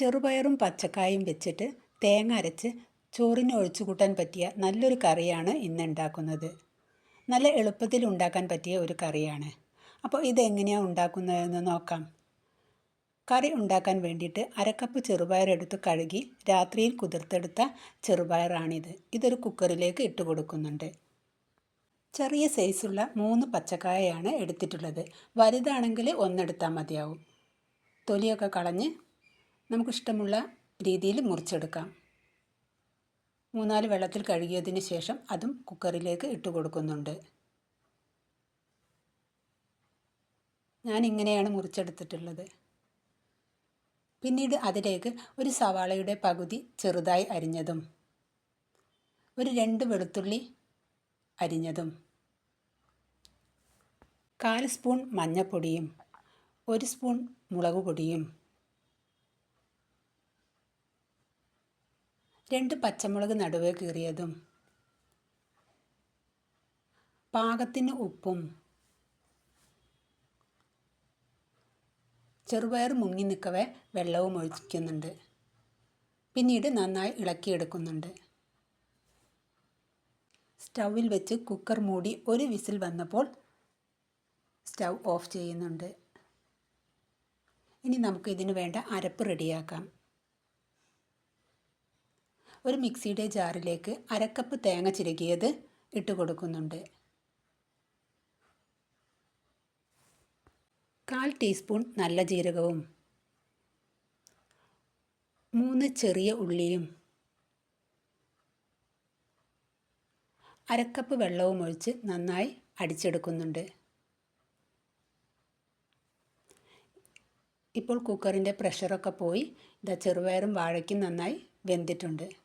ചെറുപയറും പച്ചക്കായും വെച്ചിട്ട് തേങ്ങ അരച്ച് ചോറിന് ഒഴിച്ചു കൂട്ടാൻ പറ്റിയ നല്ലൊരു കറിയാണ് ഇന്ന് ഉണ്ടാക്കുന്നത്. നല്ല എളുപ്പത്തിൽ ഉണ്ടാക്കാൻ പറ്റിയ ഒരു കറിയാണ്. അപ്പോൾ ഇതെങ്ങനെയാണ് ഉണ്ടാക്കുന്നതെന്ന് നോക്കാം. കറി ഉണ്ടാക്കാൻ വേണ്ടിയിട്ട് അരക്കപ്പ് ചെറുപയർ എടുത്ത് കഴുകി രാത്രിയിൽ കുതിർത്തെടുത്ത ചെറുപയറാണിത്. ഇതൊരു കുക്കറിലേക്ക് ഇട്ട് കൊടുക്കുന്നുണ്ട്. ചെറിയ സൈസുള്ള മൂന്ന് പച്ചക്കായയാണ് എടുത്തിട്ടുള്ളത്. വലുതാണെങ്കിൽ ഒന്നെടുത്താൽ മതിയാവും. തൊലിയൊക്കെ കളഞ്ഞ് നമുക്കിഷ്ടമുള്ള രീതിയിൽ മുറിച്ചെടുക്കാം. മൂന്നാൽ വെള്ളത്തിൽ കഴുകിയതിന് ശേഷം അതും കുക്കറിലേക്ക് ഇട്ട് കൊടുക്കുന്നുണ്ട്. ഞാൻ ഇങ്ങനെയാണ് മുറിച്ചെടുത്തിട്ടുള്ളത്. പിന്നീട് അതിലേക്ക് ഒരു സവാളയുടെ പകുതി ചെറുതായി അരിഞ്ഞതും ഒരു രണ്ട് വെളുത്തുള്ളി അരിഞ്ഞതും കാൽ സ്പൂൺ മഞ്ഞൾപ്പൊടിയും ഒരു സ്പൂൺ മുളക് പൊടിയും രണ്ട് പച്ചമുളക് നടുവേ കീറിയതും. പാകത്തിന് ഉപ്പും. ചെറുപയർ മുങ്ങി നിൽക്കവേ വെള്ളവും ഒഴിക്കുന്നുണ്ട് പിന്നീട് നന്നായി ഇളക്കിയെടുക്കുന്നുണ്ട്. സ്റ്റൗവിൽ വെച്ച് കുക്കർ മൂടി ഒരു വിസിൽ വന്നപ്പോൾ സ്റ്റൗ ഓഫ് ചെയ്യുന്നുണ്ട്. ഇനി നമുക്ക് ഇതിന് വേണ്ട അരപ്പ് റെഡിയാക്കാം. ഒരു മിക്സിയുടെ ജാറിലേക്ക് അരക്കപ്പ് തേങ്ങ ചിരകിയത് ഇട്ട് കൊടുക്കുന്നുണ്ട്. കാൽ ടീസ്പൂൺ നല്ല ജീരകവും മൂന്ന് ചെറിയ ഉള്ളിയും അരക്കപ്പ് വെള്ളവും ഒഴിച്ച് നന്നായി അടിച്ചെടുക്കുന്നുണ്ട്. ഇപ്പോൾ കുക്കറിന്റെ പ്രഷറൊക്കെ പോയി. ഇതാ ചെറുപയറും വാഴയ്ക്കും നന്നായി വെന്തിട്ടുണ്ട്.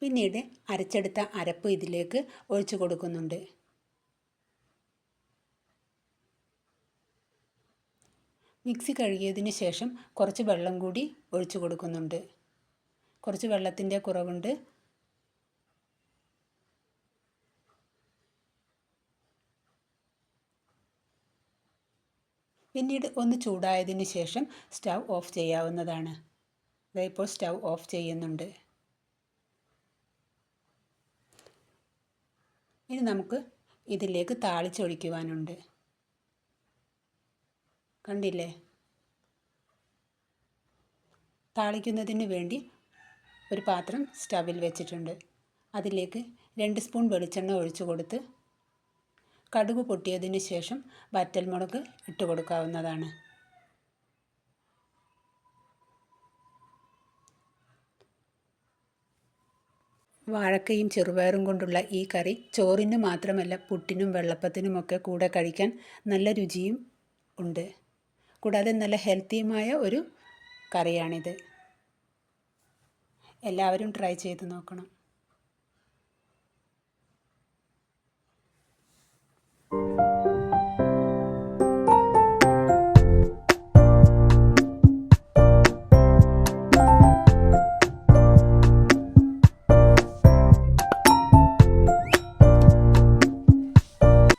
പിന്നീട് അരച്ചെടുത്ത അരപ്പ് ഇതിലേക്ക് ഒഴിച്ചു കൊടുക്കുന്നുണ്ട്. മിക്സി കഴുകിയതിന് ശേഷം കുറച്ച് വെള്ളം കൂടി ഒഴിച്ചു കൊടുക്കുന്നുണ്ട്. കുറച്ച് വെള്ളത്തിന്റെ കുറവുണ്ട്. പിന്നീട് ഒന്ന് ചൂടായതിന് ശേഷം സ്റ്റൗ ഓഫ് ചെയ്യാവുന്നതാണ്. ഇപ്പോൾ സ്റ്റൗ ഓഫ് ചെയ്യുന്നുണ്ട്. ഇനി നമുക്ക് ഇതിലേക്ക് താളിച്ചൊഴിക്കുവാനുണ്ട്. കണ്ടില്ലേ? താളിക്കുന്നതിന് വേണ്ടി ഒരു പാത്രം സ്റ്റവിൽ വെച്ചിട്ടുണ്ട്. അതിലേക്ക് രണ്ട് സ്പൂൺ വെളിച്ചെണ്ണ ഒഴിച്ചു കൊടുത്ത് കടുക് പൊട്ടിയതിന് ശേഷം വറ്റൽമുളക് ഇട്ട് കൊടുക്കാവുന്നതാണ്. വാഴക്കയും ചെറുപയറും കൊണ്ടുള്ള ഈ കറി ചോറിന് മാത്രമല്ല പുട്ടിനും വെള്ളപ്പത്തിനുമൊക്കെ കൂടെ കഴിക്കാൻ നല്ല രുചിയും ഉണ്ട്. കൂടാതെ നല്ല ഹെൽത്തിയുമായ ഒരു കറിയാണിത്. എല്ലാവരും ട്രൈ ചെയ്ത് നോക്കണം.